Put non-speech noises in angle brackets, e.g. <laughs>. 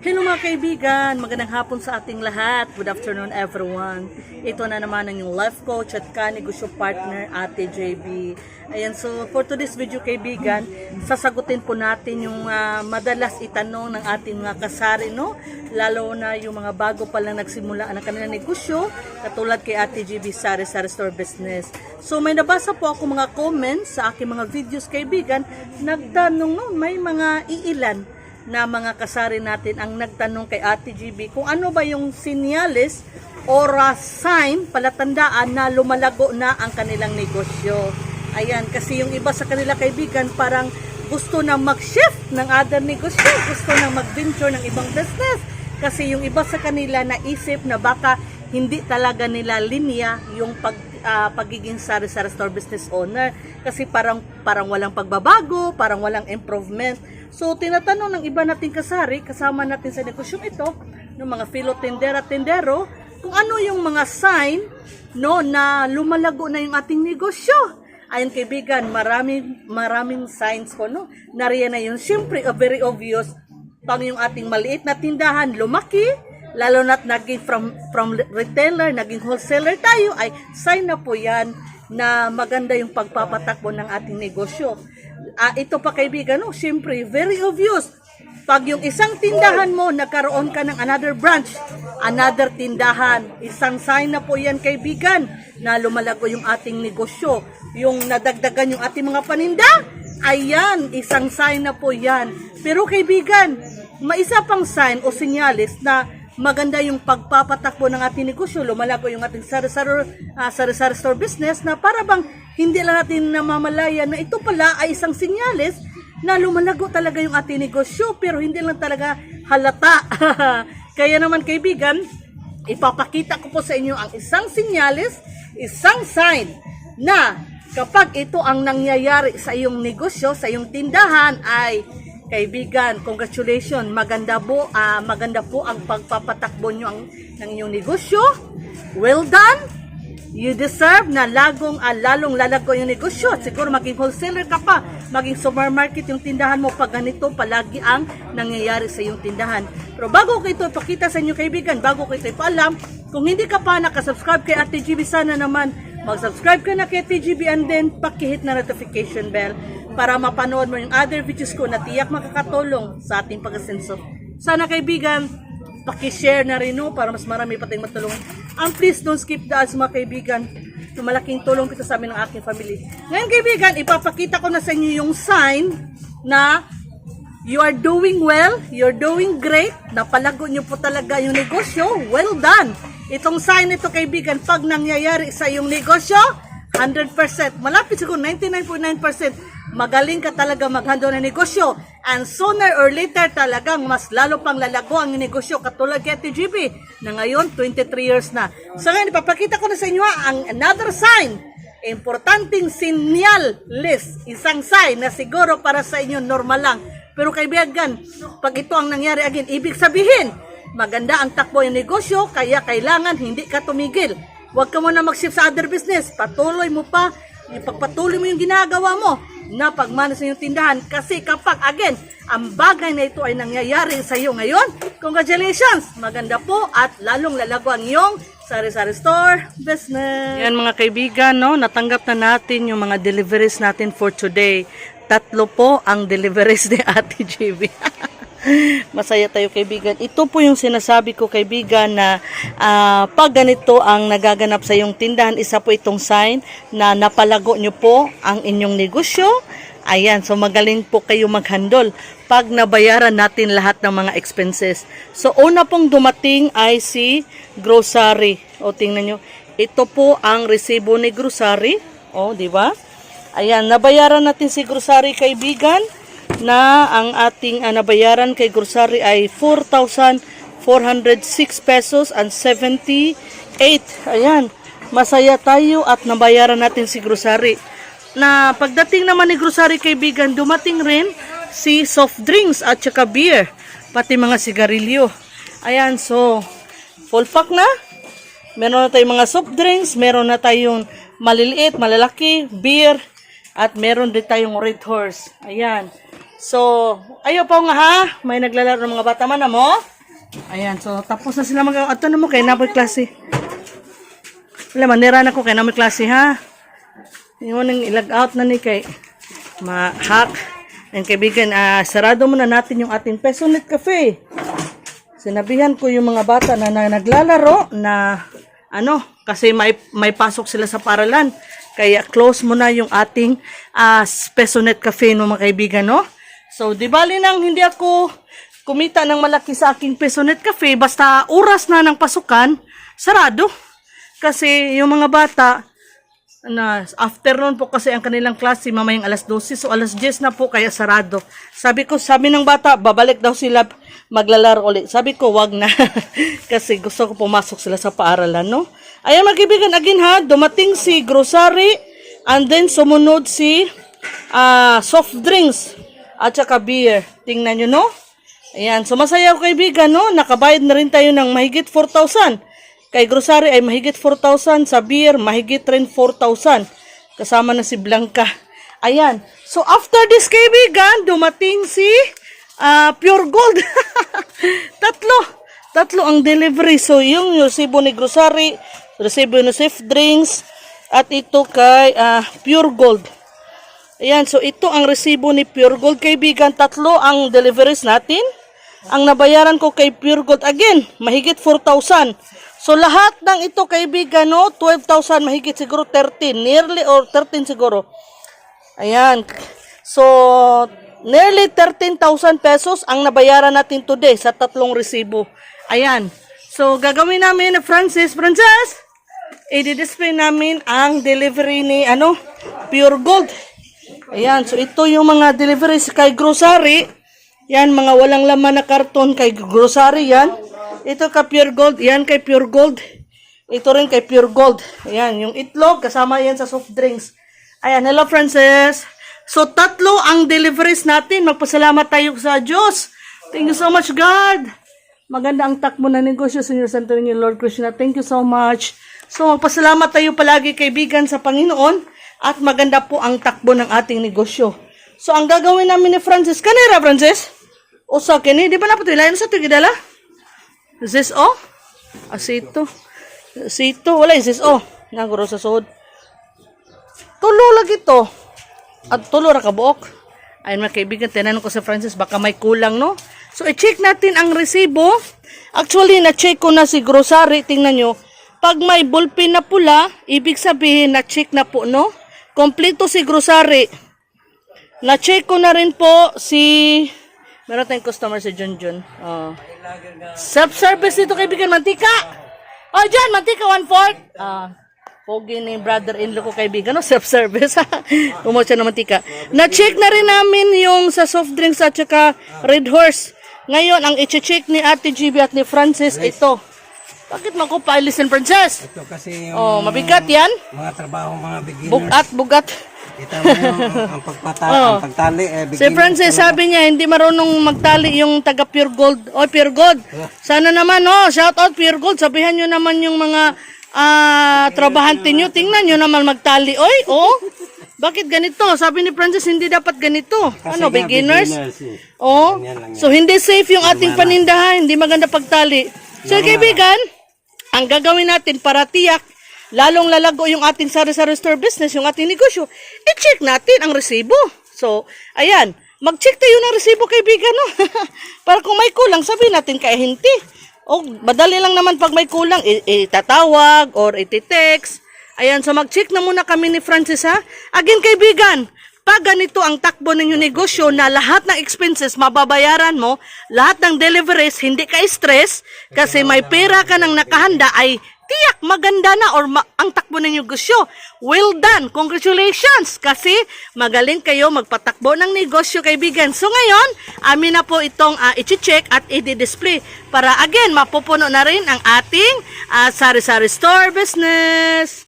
Hello mga kaibigan, magandang hapon sa ating lahat. Good afternoon everyone. Ito na naman ang yung life coach at kanegosyo partner Ate JB. Ayan, so for today's video kaibigan, sasagutin po natin yung ah, madalas itanong ng ating mga kasari, no? Lalo na yung mga bago pa lang nagsimula ng kanilang negosyo, katulad kay Ate JB Sari Sari Store Business. So may nabasa po ako mga comments sa aking mga videos kaibigan, nagtanong no, may mga iilan na mga kasari natin ang nagtanong kay Ate GB kung ano ba yung sinyales or uh, sign, palatandaan na lumalago na ang kanilang negosyo. Ayan, kasi yung iba sa kanila kaibigan parang gusto na mag-shift ng other negosyo, gusto na mag-venture ng ibang business. Kasi yung iba sa kanila naisip na baka hindi talaga nila linya yung pag ah, pagiging sari-sari store business owner kasi parang parang walang pagbabago, parang walang improvement. So tinatanong ng iba nating kasari, kasama natin sa negosyong ito, ng mga filo tendera tendero, kung ano yung mga sign no na lumalago na yung ating negosyo. Ayun kaibigan, maraming maraming signs ko no. Nariyan na yun. Siyempre, uh, very obvious pang yung ating maliit na tindahan lumaki, lalo na't naging from from retailer, naging wholesaler tayo, ay sign na po yan na maganda yung pagpapatakbo ng ating negosyo. Ah, ito pa kaibigan, no? Siyempre, very obvious. Pag yung isang tindahan mo, nagkaroon ka ng another branch, another tindahan, isang sign na po yan kaibigan, na lumalago yung ating negosyo. Yung nadagdagan yung ating mga paninda, ayan, isang sign na po yan. Pero kaibigan, may isa pang sign o sinyalis na maganda yung pagpapatakbo ng ating negosyo, lumalago yung ating sari-sari ah, sari-sari store business na para bang hindi lang natin namamalayan na ito pala ay isang sinyalis na lumalago talaga yung ating negosyo pero hindi lang talaga halata. <laughs> Kaya naman kaibigan, ipapakita ko po sa inyo ang isang sinyalis, isang sign na kapag ito ang nangyayari sa iyong negosyo, sa iyong tindahan ay kaibigan, congratulations, maganda po, ah, maganda po ang pagpapatakbo nyo ang, ng inyong negosyo. Well done! You deserve na lagong ah, lalong lalago yung negosyo. Siguro maging wholesaler ka pa, maging supermarket yung tindahan mo pag ganito palagi ang nangyayari sa iyong tindahan. Pero bago ko ito ipakita sa inyo kaibigan, bago ko ito ipaalam, kung hindi ka pa nakasubscribe kay Ate GB, sana naman mag-subscribe ka na kay Ate GB and then pakihit na notification bell para mapanood mo yung other videos ko na tiyak makakatulong sa ating pag-asenso. Sana kaibigan, paki-share na rin no, para mas marami pa tayong matulungan. And please don't skip the ads mga kaibigan. Ito malaking tulong ito sa amin ng aking family. Ngayon kaibigan, ipapakita ko na sa inyo yung sign na you are doing well, you're doing great, napalago nyo po talaga yung negosyo, well done. Itong sign nito kaibigan, pag nangyayari sa iyong negosyo, 100%, malapit siguro 99.9%, magaling ka talaga mag-handle ng negosyo. And sooner or later talagang mas lalo pang lalago ang negosyo katulad kay TGB na ngayon 23 years na. So ngayon ipapakita ko na sa inyo ang another sign. Importanteng sinyal list. Isang sign na siguro para sa inyo normal lang. Pero kaibigan, pag ito ang nangyari again, ibig sabihin, maganda ang takbo ng negosyo, kaya kailangan hindi ka tumigil. Huwag ka muna mag-shift sa other business. Patuloy mo pa, ipagpatuloy mo yung ginagawa mo na pagmana sa iyong tindahan. Kasi kapag, again, ang bagay na ito ay nangyayari sa iyo ngayon, congratulations! Maganda po at lalong lalago ang iyong sari-sari store business. Yan mga kaibigan, no? natanggap na natin yung mga deliveries natin for today. Tatlo po ang deliveries ni Ate JB. <laughs> <laughs> Masaya tayo kaibigan. Ito po yung sinasabi ko kaibigan na ah, pag ganito ang nagaganap sa iyong tindahan, isa po itong sign na napalago nyo po ang inyong negosyo. Ayan, so magaling po kayo mag-handle pag nabayaran natin lahat ng mga expenses. So una pong dumating ay si grocery. O tingnan nyo, ito po ang resibo ni grocery. O, di ba? Ayan, nabayaran natin si grocery kaibigan na ang ating uh, nabayaran kay grocery ay 4,406 pesos and 78. Ayan, masaya tayo at nabayaran natin si grocery. Na pagdating naman ni grocery kaibigan, dumating rin si soft drinks at saka beer, pati mga sigarilyo. Ayan, so full pack na. Meron na tayong mga soft drinks, meron na tayong maliliit, malalaki, beer, at meron din tayong red horse. Ayan. So, ayaw pa nga ha. May naglalaro ng mga bata man mo. Ayan, so tapos na sila mag... Ato na mo kay napoy klase. Wala, manira na ko kay napoy klase ha. Yung nang ilag out na ni kay ma-hack. Ang kaibigan, ah, sarado muna natin yung ating Pesonet Cafe. Sinabihan ko yung mga bata na, na naglalaro na ano, kasi may, may pasok sila sa paralan. Kaya close muna yung ating ah, Pesonet Cafe no mga kaibigan, no? So, di bali nang hindi ako kumita ng malaki sa aking Pesonet Cafe, basta oras na ng pasukan, sarado. Kasi yung mga bata, na afternoon po kasi ang kanilang klase mamayang alas 12 so alas 10 na po kaya sarado. Sabi ko sabi ng bata babalik daw sila maglalaro ulit. Sabi ko wag na. <laughs> Kasi gusto ko pumasok sila sa paaralan no? Ayan magkibigan again ha dumating si grocery and then sumunod si ah, soft drinks at saka beer tingnan nyo no ayan so masaya ako kaibigan no nakabayad na rin tayo ng mahigit 4,000 Kay grocery ay mahigit 4,000. Sa beer, mahigit rin 4,000. Kasama na si Blanca. Ayan. So, after this kaibigan, dumating si ah, Pure Gold. <laughs> Tatlo. Tatlo ang delivery. So, yung resibo ni grocery, resibo ni safe drinks, at ito kay ah, Pure Gold. Ayan, so ito ang resibo ni Pure Gold kaibigan. Tatlo ang deliveries natin. Ang nabayaran ko kay Pure Gold, again, mahigit 4,000. So lahat ng ito kaibigan, no, 12,000, mahigit siguro 13, nearly or 13 siguro. Ayan. So, nearly 13,000 pesos ang nabayaran natin today sa tatlong resibo. Ayan. So, gagawin namin na Francis, Francis, i-display namin ang delivery ni, ano, Pure Gold. Ayan, so ito yung mga deliveries kay grocery. Yan, mga walang laman na karton kay grocery yan. Ito kay Pure Gold, yan kay Pure Gold. Ito rin kay Pure Gold. Ayan, yung itlog, kasama yan sa soft drinks. Ayan, hello Francis. So, tatlo ang deliveries natin. Magpasalamat tayo sa Diyos. Thank you so much, God. Maganda ang takbo ng negosyo, Senyor Santo Niño, Lord Krishna. Thank you so much. So, magpasalamat tayo palagi, kaibigan, sa Panginoon. At maganda po ang takbo ng ating negosyo. So, ang gagawin namin ni Francis, kanira, Francis? O sa kini, di ba na po ito? Sa ito, gidala? Zis o? Asito. Sito, wala yung zis o. Naguro sa sod. Tulo lagi to. At tulo ra ka buok. Ayun mga kaibigan, tinanong ko sa Francis, baka may kulang, no? So, i-check natin ang resibo. Actually, na-check ko na si grocery. Tingnan nyo. Pag may ballpen na pula, ibig sabihin na-check na po, no? Kompleto si grocery. Na-check ko na rin po si... Meron tayong customer si Junjun. Oh. Self-service dito kaibigan, mantika! Oh, dyan, mantika, one-fourth. Ah, pogi ni brother-in-law ko kaibigan, no? <laughs> Self-service. Umot siya ng mantika. Na-check na rin namin yung sa soft drinks at saka Red Horse. Ngayon, ang i-check ni Ate GB at ni Francis, ito. Bakit mo ko paalisin, Princess? Ito kasi yung Oh, mabigat yan. mga trabaho, mga beginners. Bugat, bugat. Kita mo yung <laughs> ang, pagpata, ang pagtali, eh, Si beginners. Francis, sabi niya, hindi marunong magtali yung taga Pure Gold. O, Pure Gold. Sana naman, oh, shout out Pure Gold. Sabihan nyo naman yung mga ah, trabahante nyo. Tingnan nyo naman magtali. Oy, oh. Bakit ganito? Sabi ni Francis, hindi dapat ganito. Kasi ano, nga, beginners? eh. Oh. So, hindi safe yung ating panindahan. Hindi maganda pagtali. So, kaibigan, ang gagawin natin para tiyak, lalong lalago yung ating sari-sari store business, yung ating negosyo, i-check natin ang resibo. So, ayan, mag-check tayo ng resibo, kaibigan, no? <laughs> para kung may kulang, sabihin natin kaya hindi. O, madali lang naman pag may kulang, itatawag or iti-text. Ayan, so mag-check na muna kami ni Francis, ha? Again, kaibigan, pag ganito ang takbo ninyo negosyo na lahat ng expenses mababayaran mo, lahat ng deliveries hindi ka stress kasi may pera ka nang nakahanda ay tiyak maganda na or ma- ang takbo ng negosyo. Well done! Congratulations! Kasi magaling kayo magpatakbo ng negosyo kaibigan. So ngayon, amin na po itong uh, i-check at i-display para again mapupuno na rin ang ating ah, sari-sari store business.